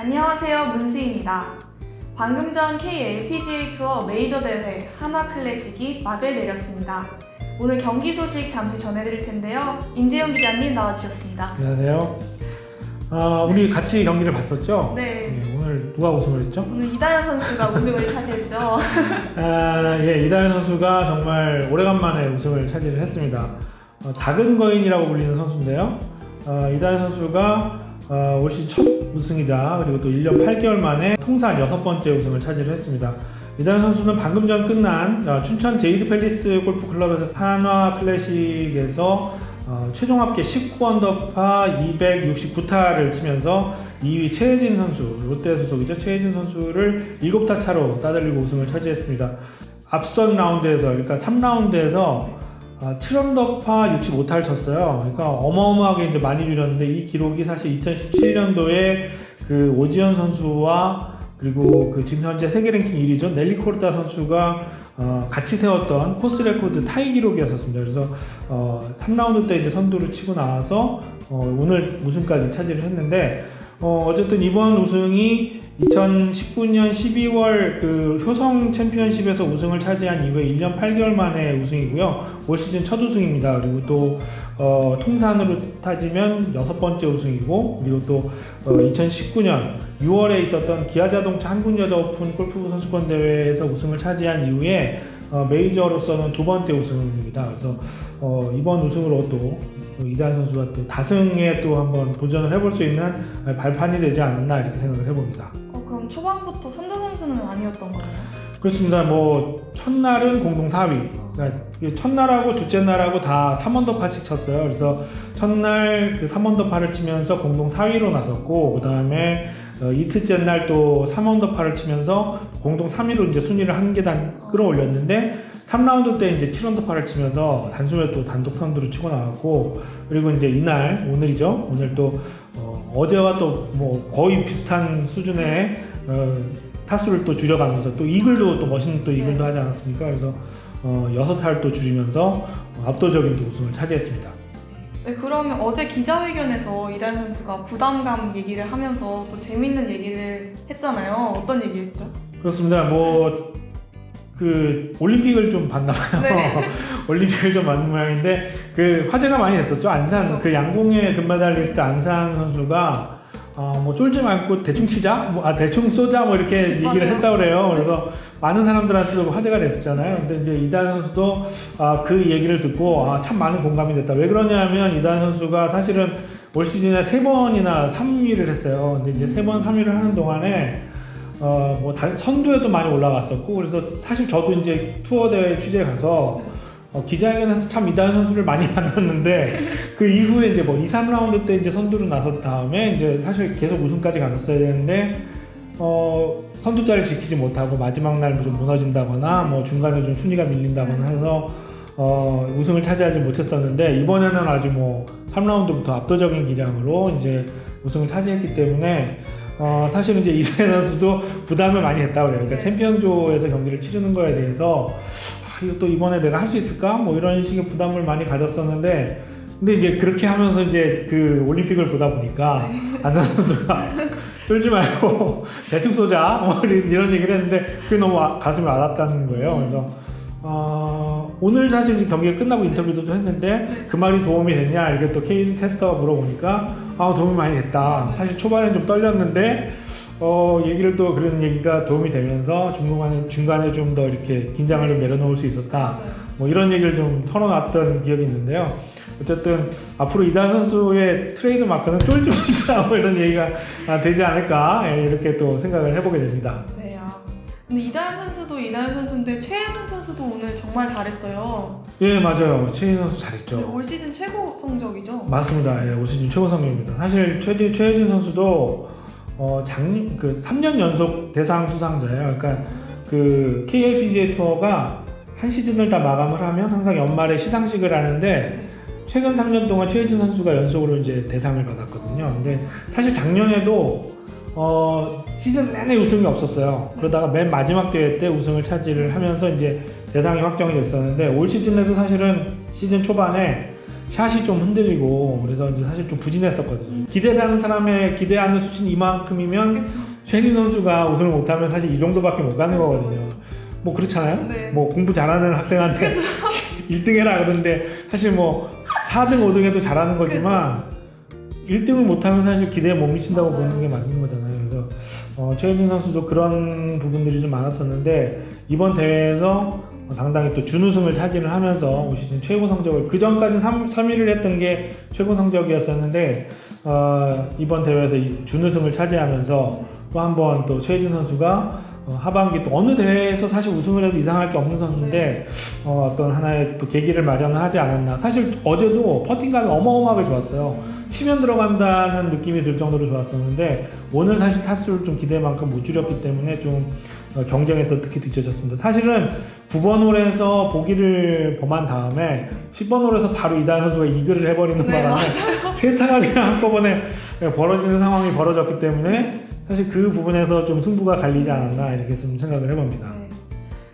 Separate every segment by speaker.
Speaker 1: 안녕하세요. 문수입니다. 방금 전 KLPGA 투어 메이저 대회 한화 클래식이 막을 내렸습니다. 오늘 경기 소식 잠시 전해드릴 텐데요. 임재용 기자님 나와주셨습니다.
Speaker 2: 안녕하세요. 아, 우리 같이 경기를 봤었죠?
Speaker 1: 네.
Speaker 2: 네, 오늘 누가 우승을 했죠?
Speaker 1: 오늘 이다현 선수가 우승을 차지했죠.
Speaker 2: 아, 예, 이다현 선수가 정말 오래간만에 우승을 차지를 했습니다. 어, 작은 거인이라고 불리는 선수인데요. 어, 이다현 선수가 어, 올 시즌 첫 우승이자 그리고 또 1년 8개월 만에 통산 여섯 번째 우승을 차지를 했습니다. 이다현 선수는 방금 전 끝난 어, 춘천 제이드 팰리스 골프 클럽에서 한화 클래식에서 어, 최종 합계 19언더파 269타를 치면서 2위 최혜진 선수, 롯데 소속이죠. 최혜진 선수를 7타 차로 따돌리고 우승을 차지했습니다. 앞선 라운드에서, 그러니까 3라운드에서 7언더파 65타를 쳤어요. 그러니까 어마어마하게 이제 많이 줄였는데 이 기록이 사실 2017년도에 그 오지현 선수와 그리고 그 지금 현재 세계 랭킹 1위죠. 넬리 코르타 선수가 어, 같이 세웠던 코스 레코드 타이 기록이었었습니다. 그래서 어, 3라운드 때 이제 선두를 치고 나와서 어, 오늘 우승까지 차지를 했는데 어, 어쨌든 이번 우승이 2019년 12월 그 효성 챔피언십에서 우승을 차지한 이후에 1년 8개월 만에 우승이고요. 올 시즌 첫 우승입니다. 그리고 또 어, 통산으로 따지면 여섯 번째 우승이고 그리고 또 어, 2019년 6월에 있었던 기아자동차 한국여자 오픈 골프 선수권 대회에서 우승을 차지한 이후에 어, 메이저로서는 두 번째 우승입니다. 그래서 어, 이번 우승으로 또 이단 선수가 또 다승에 또 한번 도전을 해볼 수 있는 발판이 되지 않았나 이렇게 생각을 해봅니다.
Speaker 1: 어, 그럼 초반부터 선두 선수는 아니었던 거네요.
Speaker 2: 그렇습니다. 뭐 첫날은 공동 4위. 그러니까 이게 첫날하고 둘째 날하고 다 3언더파씩 쳤어요. 그래서 첫날 그 3언더파를 치면서 공동 4위로 나섰고 그다음에 어, 이틀째 날 또 3언더파를 치면서 공동 3위로 이제 순위를 한 계단 끌어올렸는데 3라운드 때 이제 7언더파를 치면서 단숨에 또 단독 선두로 치고 나갔고 그리고 이제 이날 오늘이죠. 오늘 또 어, 어제와 또 뭐 거의 비슷한 수준의 어, 타수를 또 줄여가면서 또 이글도 또 멋있는 또 이글도 하지 않았습니까? 그래서 어, 여섯 타를 또 줄이면서 어, 압도적인 또 우승을 차지했습니다.
Speaker 1: 네, 그러면 어제 기자회견에서 이다현 선수가 부담감 얘기를 하면서 또 재밌는 얘기를 했잖아요. 어떤 얘기 했죠?
Speaker 2: 그렇습니다. 뭐 그 올림픽을 좀 봤나 봐요.
Speaker 1: 네.
Speaker 2: 올림픽을 좀 봤는 모양인데 그 화제가 많이 됐었죠. 안산
Speaker 1: 그렇죠.
Speaker 2: 그 양궁의 금메달리스트 안산 선수가 어, 뭐 쫄지 말고 대충 치자, 뭐, 아 대충 쏘자 뭐 이렇게 얘기를
Speaker 1: 맞아요.
Speaker 2: 했다 그래요. 그래서 많은 사람들한테도 화제가 됐었잖아요. 근데 이제 이단 선수도 아, 그 얘기를 듣고 아, 참 많은 공감이 됐다. 왜 그러냐면 이단 선수가 사실은 올 시즌에 세 번이나 3위를 했어요. 근데 이제 세 번 3위를 하는 동안에 어, 뭐 단- 선두에도 많이 올라갔었고 그래서 사실 저도 이제 투어 대회 취재 가서 어, 기자회견에서 참 이다현 선수를 많이 만났는데 그 이후에 이제 뭐 2, 3라운드 때 이제 선두로 나섰 다음에 이제 사실 계속 우승까지 갔었어야 되는데 어, 선두자를 지키지 못하고 마지막 날 좀 무너진다거나 뭐 중간에 좀 순위가 밀린다거나 해서 어, 우승을 차지하지 못했었는데 이번에는 아주 뭐 3라운드부터 압도적인 기량으로 이제 우승을 차지했기 때문에 어, 사실은 이제 이세현 선수도 부담을 많이 했다고 그래요. 그러니까 챔피언조에서 경기를 치르는 거에 대해서 아, 이거 또 이번에 내가 할 수 있을까? 뭐 이런 식의 부담을 많이 가졌었는데 근데 이제 그렇게 하면서 이제 그 올림픽을 보다 보니까 안산 선수가 쫄지 말고 대충 쏘자 뭐 이런 얘기를 했는데 그게 너무 아- 가슴이 와닿다는 거예요. 그래서 어, 오늘 사실 이제 경기가 끝나고 인터뷰도 했는데 그 말이 도움이 됐냐 이게 또 케인 캐스터가 물어보니까 아 도움이 많이 됐다. 사실 초반에 좀 떨렸는데 어 얘기를 또 그런 얘기가 도움이 되면서 중간에 중간에 좀 더 이렇게 긴장을 좀 내려놓을 수 있었다. 뭐 이런 얘기를 좀 털어놨던 기억이 있는데요. 어쨌든 앞으로 이단 선수의 트레이드 마크는 말자 뭐 이런 얘기가 아, 되지 않을까 예, 이렇게 또 생각을 해보게 됩니다.
Speaker 1: 네, 아. 근데 이다현 선수도 이다현 선수인데 최혜진 선수도 오늘 정말 잘했어요.
Speaker 2: 예 맞아요. 최인 선수
Speaker 1: 네,
Speaker 2: 잘했죠.
Speaker 1: 올 시즌 최고 성적이죠.
Speaker 2: 맞습니다. 예, 올 시즌 최고 성적입니다. 사실 최진 최혜진 선수도 어, 작년 그 3년 연속 대상 수상자예요. 그러니까 그 KLPGA 투어가 한 시즌을 다 마감을 하면 항상 연말에 시상식을 하는데 최근 3년 동안 최혜진 선수가 연속으로 이제 대상을 받았거든요. 근데 사실 작년에도 어, 시즌 내내 우승이 없었어요. 그러다가 맨 마지막 대회 때 우승을 차지를 하면서 이제 대상이 확정이 됐었는데 올 시즌에도 사실은 시즌 초반에 샷이 좀 흔들리고 그래서 이제 사실 좀 부진했었거든요. 기대하는 사람의 기대하는 수치는 이만큼이면. 최진 선수가 우승을 못하면 사실 이 정도밖에 못 가는
Speaker 1: 그렇죠,
Speaker 2: 거거든요.
Speaker 1: 그렇죠.
Speaker 2: 뭐 그렇잖아요.
Speaker 1: 네.
Speaker 2: 뭐 공부 잘하는 학생한테
Speaker 1: 그렇죠.
Speaker 2: 1등 해라 그러는데 사실 뭐 4등, 5등 해도 잘하는 거지만 1등을 못하면 사실 기대에 못 미친다고. 보는 게 맞는 거잖아요. 어, 최혜진 선수도 그런 부분들이 좀 많았었는데 이번 대회에서 어, 당당히 또 준우승을 차지를 하면서 올 시즌 최고 성적을 그 전까지 3, 3위를 했던 게 최고 성적이었었는데 어, 이번 대회에서 이 준우승을 차지하면서 또 한 번 또 최혜진 선수가 어, 하반기 또 어느 대회에서 사실 우승을 해도 이상할 게 없는 선수인데 어, 어떤 하나의 또 계기를 마련을 하지 않았나 사실 어제도 퍼팅감이 어마어마하게 좋았어요 치면 들어간다는 느낌이 들 정도로 좋았었는데 오늘 사실 타수를 좀 기대만큼 못 줄였기 때문에 좀 어, 경쟁에서 특히 뒤쳐졌습니다. 사실은 9번 홀에서 보기를 범한 다음에 10번 홀에서 바로 이다현 선수가 이글을 해버리는
Speaker 1: 네,
Speaker 2: 바람에
Speaker 1: 맞아요.
Speaker 2: 세 타가 그냥 한꺼번에 벌어지는 상황이 벌어졌기 때문에 사실 그 부분에서 좀 승부가 갈리지 않았나 이렇게 좀 생각을 해봅니다.
Speaker 1: 네.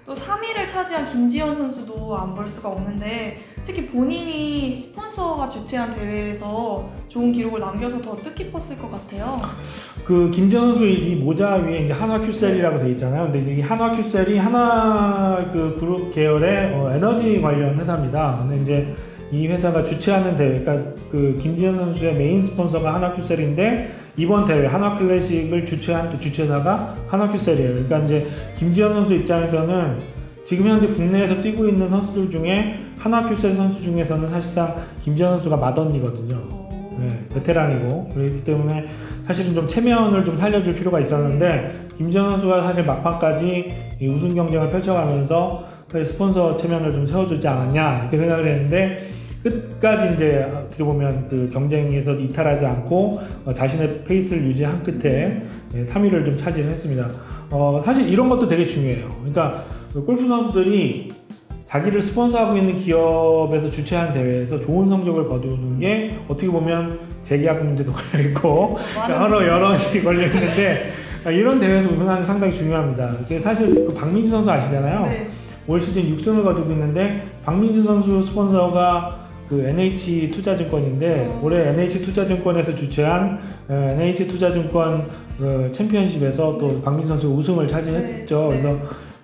Speaker 1: 또 3위를 차지한 김지현 선수도 안 볼 수가 없는데 특히 본인이 스폰서가 주최한 대회에서 좋은 기록을 남겨서 더 뜻깊었을 것 같아요.
Speaker 2: 그 김지현 선수 이 모자 위에 이제 한화 큐셀이라고 돼 있잖아요. 근데 이 한화 큐셀이 한화 그 그룹 계열의 어, 에너지 관련 회사입니다. 근데 이제 이 회사가 주최하는 대회, 그러니까 그 김지현 선수의 메인 스폰서가 한화 큐셀인데 이번 대회 한화 클래식을 주최한 또 주최사가 한화 큐셀이에요. 그러니까 이제 김지현 선수 입장에서는 지금 현재 국내에서 뛰고 있는 선수들 중에 한화 큐셀 선수 중에서는 사실상 김지현 선수가 맏언니거든요.
Speaker 1: 어,
Speaker 2: 네, 베테랑이고 그렇기 때문에 사실은 좀 체면을 좀 살려줄 필요가 있었는데 김지현 선수가 사실 막판까지 이 우승 경쟁을 펼쳐가면서 사실 스폰서 체면을 좀 세워주지 않았냐 이렇게 생각을 했는데 끝까지 이제 어떻게 보면 그 경쟁에서 이탈하지 않고 어, 자신의 페이스를 유지한 끝에 3위를 좀 차지를 했습니다. 어, 사실 이런 것도 되게 중요해요. 그러니까 그 골프 선수들이 자기를 스폰서하고 있는 기업에서 주최한 대회에서 좋은 성적을 거두는 게 어떻게 보면 재계약 문제도 걸려 있고
Speaker 1: 많은
Speaker 2: 여러 여러 일이 걸려 있는데 이런 대회에서 우승하는 게 상당히 중요합니다. 사실 그 박민지 선수 아시잖아요.
Speaker 1: 네.
Speaker 2: 올 시즌 6승을 거두고 있는데 박민지 선수 스폰서가 그 NH 투자증권인데
Speaker 1: 어.
Speaker 2: 올해 NH 투자증권에서 주최한 어, NH 투자증권 그 챔피언십에서 또 박민지 선수가 우승을 차지했죠.
Speaker 1: 네.
Speaker 2: 그래서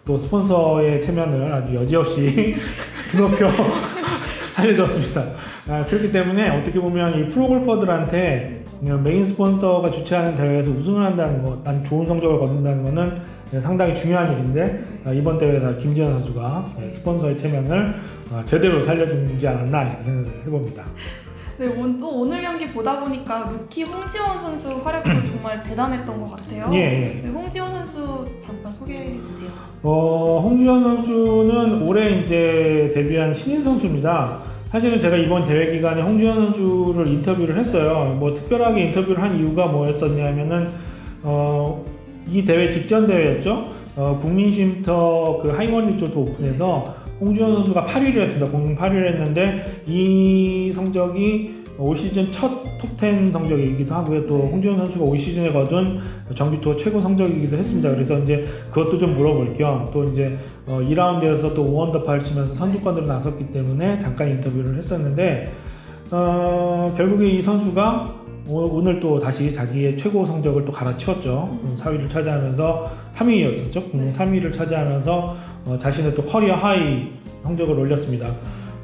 Speaker 2: 또 스폰서의 체면을 아주 여지없이 드높여 살려줬습니다. 아, 그렇기 때문에 어떻게 보면 이 프로골퍼들한테 메인 스폰서가 주최하는 대회에서 우승을 한다는 것, 난 좋은 성적을 거둔다는 것은 상당히 중요한 일인데 아, 이번 대회에서 김지현 선수가 스폰서의 체면을 어, 제대로 살려주지 않았나 생각을 해봅니다.
Speaker 1: 네, 온- 또 오늘 경기 보다 보니까 루키 홍지원 선수 활약도 정말 대단했던 것 같아요.
Speaker 2: 예, 예.
Speaker 1: 네, 홍지원 선수 잠깐 소개해 주세요.
Speaker 2: 어, 홍주현 선수는 올해 이제 데뷔한 신인 선수입니다. 사실은 제가 이번 대회 기간에 홍주현 선수를 인터뷰를 했어요. 뭐 특별하게 인터뷰를 한 이유가 뭐였었냐면은 어, 이 대회 직전 대회였죠. 어, 국민쉼터 그 하이원 리조트 오픈에서 홍주현 선수가 8위를 했습니다. 공동 8위를 했는데 이 성적이 올 시즌 첫 톱10 성적이기도 하고요. 또 홍주현 선수가 올 시즌에 거둔 정규 투어 최고 성적이기도 했습니다. 그래서 이제 그것도 좀 물어볼 겸 또 이제 어, 2라운드에서 또 5언더파를 치면서 선두권으로 나섰기 때문에 잠깐 인터뷰를 했었는데 어, 결국에 이 선수가 오- 오늘 또 다시 자기의 최고 성적을 또 갈아치웠죠. 4위를 차지하면서 3위였었죠. 3위를 차지하면서 어, 자신의 또 커리어 하이 성적을 올렸습니다.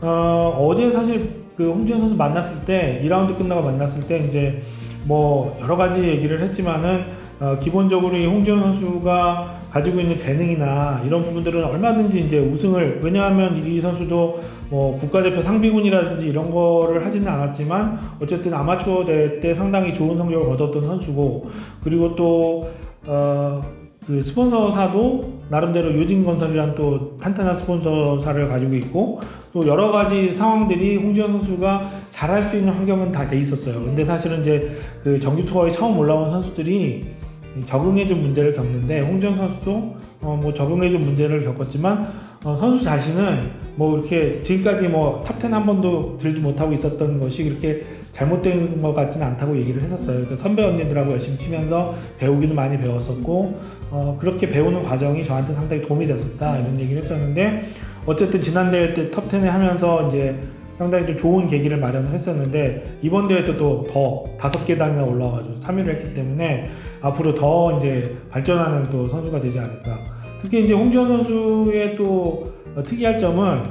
Speaker 2: 어, 어제 사실 그 홍지현 선수 만났을 때 2라운드 끝나고 만났을 때 이제 뭐 여러 가지 얘기를 했지만은 어, 기본적으로 이 홍지현 선수가 가지고 있는 재능이나 이런 부분들은 얼마든지 이제 우승을 왜냐하면 이 선수도 뭐 국가대표 상비군이라든지 이런 거를 하지는 않았지만 어쨌든 아마추어 대회 때 상당히 좋은 성적을 거뒀던 선수고 그리고 또 어, 그 스폰서사도 나름대로 요진건설이란 또 탄탄한 스폰서사를 가지고 있고 또 여러 가지 상황들이 홍지현 선수가 잘할 수 있는 환경은 다 돼 있었어요. 근데 사실은 이제 그 정규 투어에 처음 올라온 선수들이 적응에 좀 문제를 겪는데 홍지현 선수도 어 뭐 적응에 좀 문제를 겪었지만 어 선수 자신은 뭐 이렇게 지금까지 뭐 탑10 한 번도 들지 못하고 있었던 것이 그렇게 잘못된 것 같지는 않다고 얘기를 했었어요. 그러니까 선배 언니들하고 열심히 치면서 배우기는 많이 배웠었고 어 그렇게 배우는 과정이 저한테 상당히 도움이 됐었다 이런 얘기를 했었는데 어쨌든 지난 대회 때 톱10에 하면서 이제 상당히 좀 좋은 계기를 마련을 했었는데 이번 대회 때 또 더 다섯 계단이나 올라와가지고 3위를 했기 때문에 앞으로 더 이제 발전하는 또 선수가 되지 않을까. 특히 이제 홍지원 선수의 또 어, 특이할 점은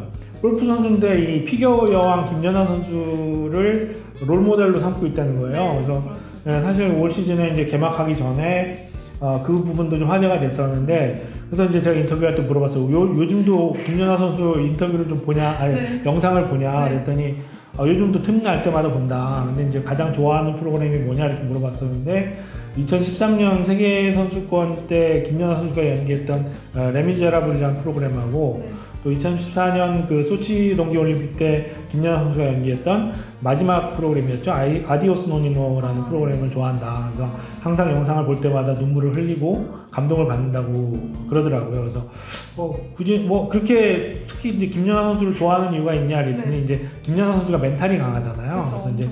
Speaker 2: 골프 선수인데 이 피겨 여왕 김연아 선수를 롤 모델로 삼고 있다는 거예요. 그래서 네, 사실 올 시즌에 이제 개막하기 전에 어, 그 부분도 좀 화제가 됐었는데 그래서 이제 제가 인터뷰할 때 물어봤어요. 요, 요즘도 김연아 선수 인터뷰를 좀 보냐, 아니
Speaker 1: 네.
Speaker 2: 영상을 보냐
Speaker 1: 네.
Speaker 2: 그랬더니 어, 요즘도 틈날 때마다 본다. 근데 이제 가장 좋아하는 프로그램이 뭐냐 이렇게 물어봤었는데 2013년 세계 선수권 때 김연아 선수가 연기했던 어, 레미제라블이라는 프로그램하고
Speaker 1: 네.
Speaker 2: 또 2014년 그 소치 동계올림픽 때 김연아 선수가 연기했던 마지막 프로그램이었죠. 아이, 아디오스 노니노라는
Speaker 1: 아.
Speaker 2: 프로그램을 좋아한다. 그래서 항상 영상을 볼 때마다 눈물을 흘리고 감동을 받는다고 그러더라고요. 그래서 뭐 굳이 뭐 그렇게 특히 이제 김연아 선수를 좋아하는 이유가 있냐 그랬더니
Speaker 1: 네.
Speaker 2: 이제 김연아 선수가 멘탈이 강하잖아요.
Speaker 1: 그렇죠.
Speaker 2: 그래서 이제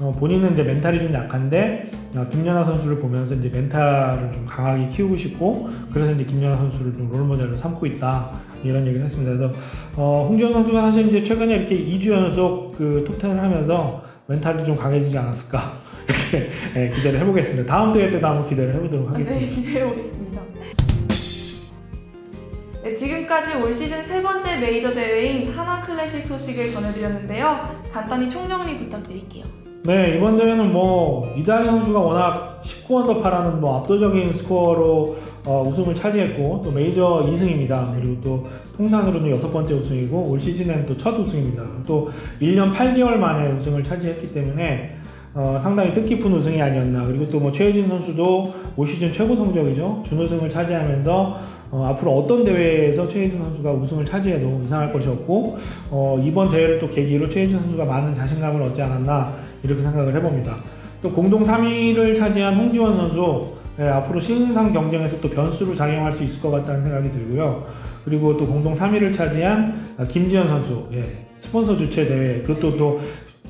Speaker 2: 어, 본인은 이제 멘탈이 좀 약한데 어, 김연아 선수를 보면서 이제 멘탈을 좀 강하게 키우고 싶고 그래서 이제 김연아 선수를 좀 롤모델로 삼고 있다 이런 얘기를 했습니다. 그래서 어, 홍지원 선수가 사실 이제 최근에 이렇게 2주 연속 그 톱텐을 하면서 멘탈이 좀 강해지지 않았을까 이렇게 예, 기대를 해보겠습니다. 다음 대회 때도 한번 기대를 해보도록 하겠습니다.
Speaker 1: 네, 기대해 보겠습니다. 네, 지금까지 올 시즌 세 번째 메이저 대회인 하나 클래식 소식을 전해드렸는데요. 간단히 총정리 부탁드릴게요.
Speaker 2: 네 이번 대회는 뭐 이다희 선수가 워낙 19언더파라는 뭐 압도적인 스코어로 어, 우승을 차지했고 또 메이저 2승입니다. 그리고 또 통산으로는 여섯 번째 우승이고 올 시즌에는 또 첫 우승입니다. 또 1년 8개월 만에 우승을 차지했기 때문에 어, 상당히 뜻깊은 우승이 아니었나. 그리고 또 뭐 최혜진 선수도 올 시즌 최고 성적이죠. 준우승을 차지하면서 어, 앞으로 어떤 대회에서 최혜진 선수가 우승을 차지해도 이상할 것이 없고 어, 이번 대회를 또 계기로 최혜진 선수가 많은 자신감을 얻지 않았나 이렇게 생각을 해봅니다. 또 공동 3위를 차지한 홍지원 선수 예, 앞으로 신인상 경쟁에서 또 변수로 작용할 수 있을 것 같다는 생각이 들고요. 그리고 또 공동 3위를 차지한 아, 김지현 선수 예, 스폰서 주최 대회 그것도 또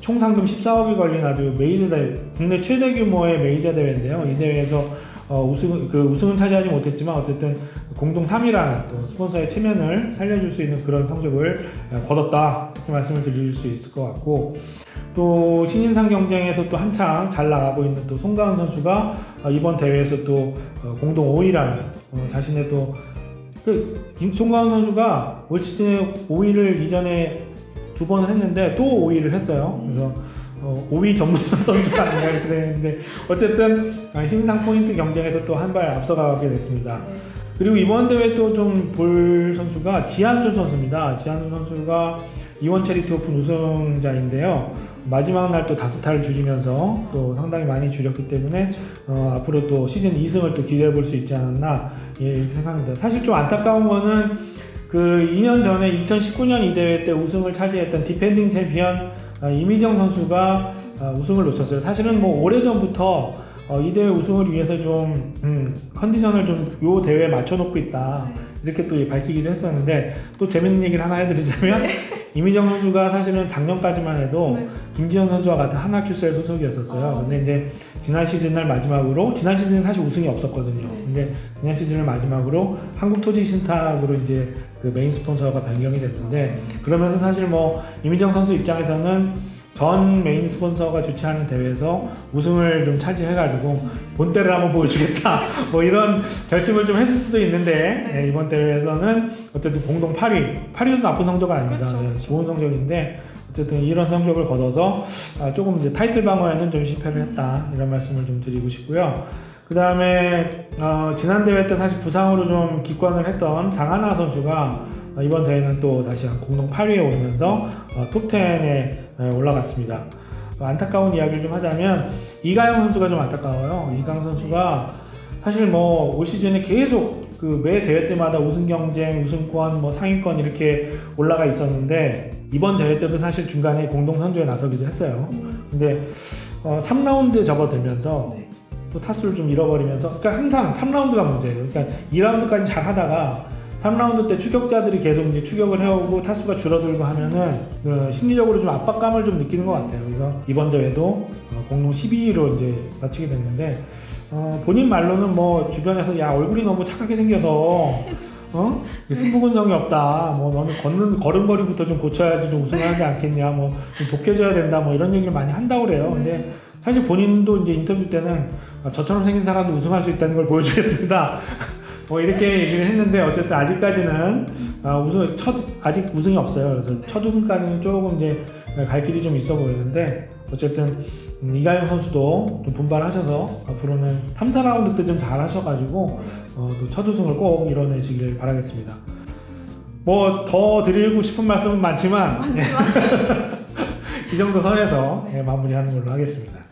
Speaker 2: 총 상금 14억이 걸린 아주 메이저 대회 국내 최대 규모의 메이저 대회인데요. 이 대회에서 어, 우승 그 우승은 차지하지 못했지만 어쨌든 공동 3위라는 또 스폰서의 체면을 살려줄 수 있는 그런 성적을 예, 거뒀다 이렇게 말씀을 드릴 수 있을 것 같고 또 신인상 경쟁에서 또 한창 잘 나가고 있는 또 송가은 선수가 어, 이번 대회에서 또 어, 공동 5위라는 어, 자신의 또 그, 김- 송가은 선수가 올 시즌에 5위를 이전에 두 번을 했는데 또 5위를 했어요. 그래서 어, 5위 전문 선수가 아닌가 이렇게 되는데 어쨌든 아, 신상 포인트 경쟁에서 또 한 발 앞서가게 됐습니다.
Speaker 1: 네.
Speaker 2: 그리고 이번 대회 또 좀 볼 선수가 지한솔 선수입니다. 지한솔 선수가 이원 체리티 오픈 우승자인데요. 마지막 날 또 다섯 타를 줄이면서 또 상당히 많이 줄였기 때문에 어, 앞으로 또 시즌 2승을 또 기대해 볼 수 있지 않았나 예, 이렇게 생각합니다. 사실 좀 안타까운 거는 그 2년 전에 2019년 이 대회 때 우승을 차지했던 디펜딩 챔피언 아, 이미정 선수가 아, 우승을 놓쳤어요. 사실은 뭐 오래 전부터 어, 이 대회 우승을 위해서 좀 음, 컨디션을 좀 요 대회에 맞춰놓고 있다 이렇게 또 밝히기도 했었는데 또 재밌는 얘기를 하나 해드리자면 이미정 선수가 사실은 작년까지만 해도
Speaker 1: 네.
Speaker 2: 김지현 선수와 같은 하나큐셀 소속이었었어요.
Speaker 1: 아.
Speaker 2: 근데 이제 지난 시즌 날 마지막으로 지난 시즌 사실 우승이 없었거든요.
Speaker 1: 네.
Speaker 2: 근데 지난 시즌을 마지막으로 한국토지신탁으로 이제 그 메인 스폰서가 변경이 됐는데 그러면서 사실 뭐 이미정 선수 입장에서는 전 메인 스폰서가 주최하는 대회에서 우승을 좀 차지해가지고 본때를 한번 보여주겠다 뭐 이런 결심을 좀 했을 수도 있는데
Speaker 1: 네.
Speaker 2: 네, 이번 대회에서는 어쨌든 공동 8위 8위도 나쁜 성적 아닙니다
Speaker 1: 그렇죠,
Speaker 2: 네,
Speaker 1: 그렇죠.
Speaker 2: 좋은 성적인데 어쨌든 이런 성적을 거둬서 아, 조금 이제 타이틀 방어에는 좀 실패를 했다 이런 말씀을 좀 드리고 싶고요. 그 다음에 어, 지난 대회 때 사실 부상으로 좀 기권을 했던 장하나 선수가 어, 이번 대회는 또 다시 한 공동 8위에 오르면서 어, 톱10에 올라갔습니다. 어, 안타까운 이야기를 좀 하자면 이가영 선수가 좀 안타까워요. 이강 선수가 사실 뭐 올 시즌에 계속 그 매 대회 때마다 우승 경쟁, 우승권, 뭐 상위권 이렇게 올라가 있었는데 이번 대회 때도 사실 중간에 공동 선두에 나서기도 했어요. 근데 어, 3라운드 접어들면서
Speaker 1: 네.
Speaker 2: 또 타수를 좀 잃어버리면서 그러니까 항상 3라운드가 문제예요. 그러니까 2라운드까지 잘 하다가 3라운드 때 추격자들이 계속 이제 추격을 해오고 타수가 줄어들고 하면은 그 심리적으로 좀 압박감을 좀 느끼는 것 같아요. 그래서 이번 대회도 어, 공동 12위로 이제 마치게 됐는데 어, 본인 말로는 뭐 주변에서 야 얼굴이 너무 착하게 생겨서 어? 승부근성이 없다. 뭐 너는 걷는 걸음걸이부터 좀 고쳐야지 좀 우승하지 않겠냐. 뭐 좀 독해져야 된다. 뭐 이런 얘기를 많이 한다고 그래요. 근데 사실 본인도 이제 인터뷰 때는 아, 저처럼 생긴 사람도 우승할 수 있다는 걸 보여주겠습니다. 뭐 이렇게 얘기를 했는데 어쨌든 아직까지는 아, 우승 첫 아직 우승이 없어요. 그래서 첫 우승까지는 조금 이제 갈 길이 좀 있어 보이는데 어쨌든 음, 이가영 선수도 좀 분발하셔서 앞으로는 3, 4라운드 때 좀 잘하셔가지고 어, 또첫 우승을 꼭 이뤄내시길 바라겠습니다. 뭐 더 드리고 싶은 말씀은 많지만
Speaker 1: 많지만
Speaker 2: 이 정도 선에서 예, 마무리하는 걸로 하겠습니다.